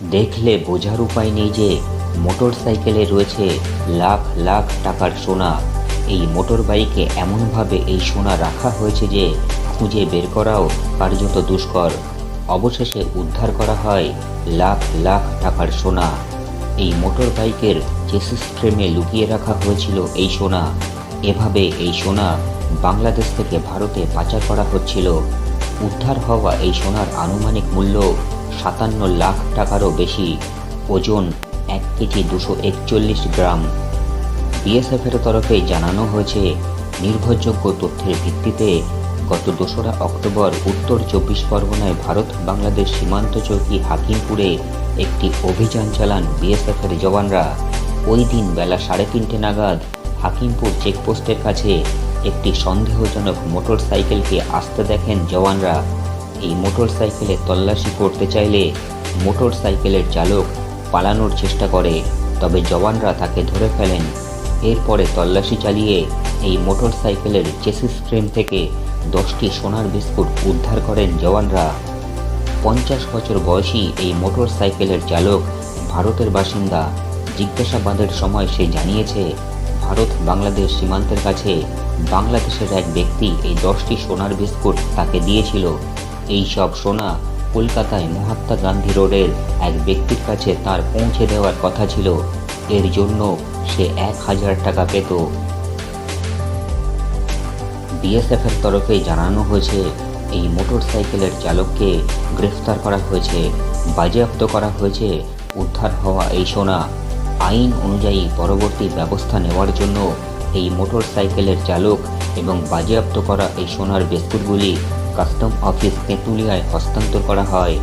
দেখলে বোঝার উপায় নেই যে মোটর সাইকেলে রয়েছে লাখ লাখ টাকার সোনা। এই মোটর বাইকে এমনভাবে এই সোনা রাখা হয়েছে যে খুঁজে বের করাও কার্যত দুষ্কর। অবশেষে উদ্ধার করা হয় লাখ লাখ টাকার সোনা। এই মোটর বাইকের চেসিস ফ্রেমে লুকিয়ে রাখা হয়েছিল এই সোনা। এভাবে এই সোনা বাংলাদেশ থেকে ভারতে পাচার করা হচ্ছিল। উদ্ধার হওয়া এই সোনার আনুমানিক মূল্য সাতান্ন লাখ টাকারও বেশি ওজন এক কেজি দুশো একচল্লিশ গ্রাম। বিএসএফের তরফে জানানো হয়েছে, নির্ভরযোগ্য তথ্যের ভিত্তিতে গত দোসরা অক্টোবর উত্তর চব্বিশ পরগনায় ভারত, বাংলাদেশ সীমান্ত চৌকি হাকিমপুরে একটি অভিযান চালান বিএসএফের জওয়ানরা। ওই দিন বেলা সাড়ে তিনটে নাগাদ হাকিমপুর চেকপোস্টের কাছে একটি সন্দেহজনক মোটর সাইকেলকে আসতে দেখেন জওয়ানরা। এই মোটর সাইকেলে তল্লাশি করতে চাইলে মোটর সাইকেলের চালক পালানোর চেষ্টা করে, তবে জওয়ানরা তাকে ধরে ফেলেন। এরপরে তল্লাশি চালিয়ে এই মোটর সাইকেলের চেসিস ফ্রেম থেকে দশটি সোনার বিস্কুট উদ্ধার করেন জওয়ানরা। পঞ্চাশ বছর বয়সী এই মোটর সাইকেলের চালক ভারতের বাসিন্দা। জিজ্ঞাসাবাদের সময় সে জানিয়েছে, ভারত বাংলাদেশ সীমান্তের কাছে বাংলাদেশের এক ব্যক্তি এই দশটি সোনার বিস্কুট তাকে দিয়েছিল। এই সব সোনা কলকাতায় মহাত্মা গান্ধী রোডের এক ব্যক্তির কাছে তার পৌঁছে দেওয়ার কথা ছিল। এর জন্য সে এক হাজার টাকা পেত। বিএসএফের তরফে জানানো হয়েছে, এই মোটর সাইকেলের চালককে গ্রেফতার করা হয়েছে, বাজেয়াপ্ত করা হয়েছে, উদ্ধার হওয়া এই সোনা। আইন অনুযায়ী পরবর্তী ব্যবস্থা নেওয়ার জন্য এই মোটর সাইকেলের চালক এবং বাজেয়াপ্ত করা এই সোনার বিস্কুটগুলি কাস্টম অফিস তেঁতুলিয়ায় হস্তান্তর করা হয়।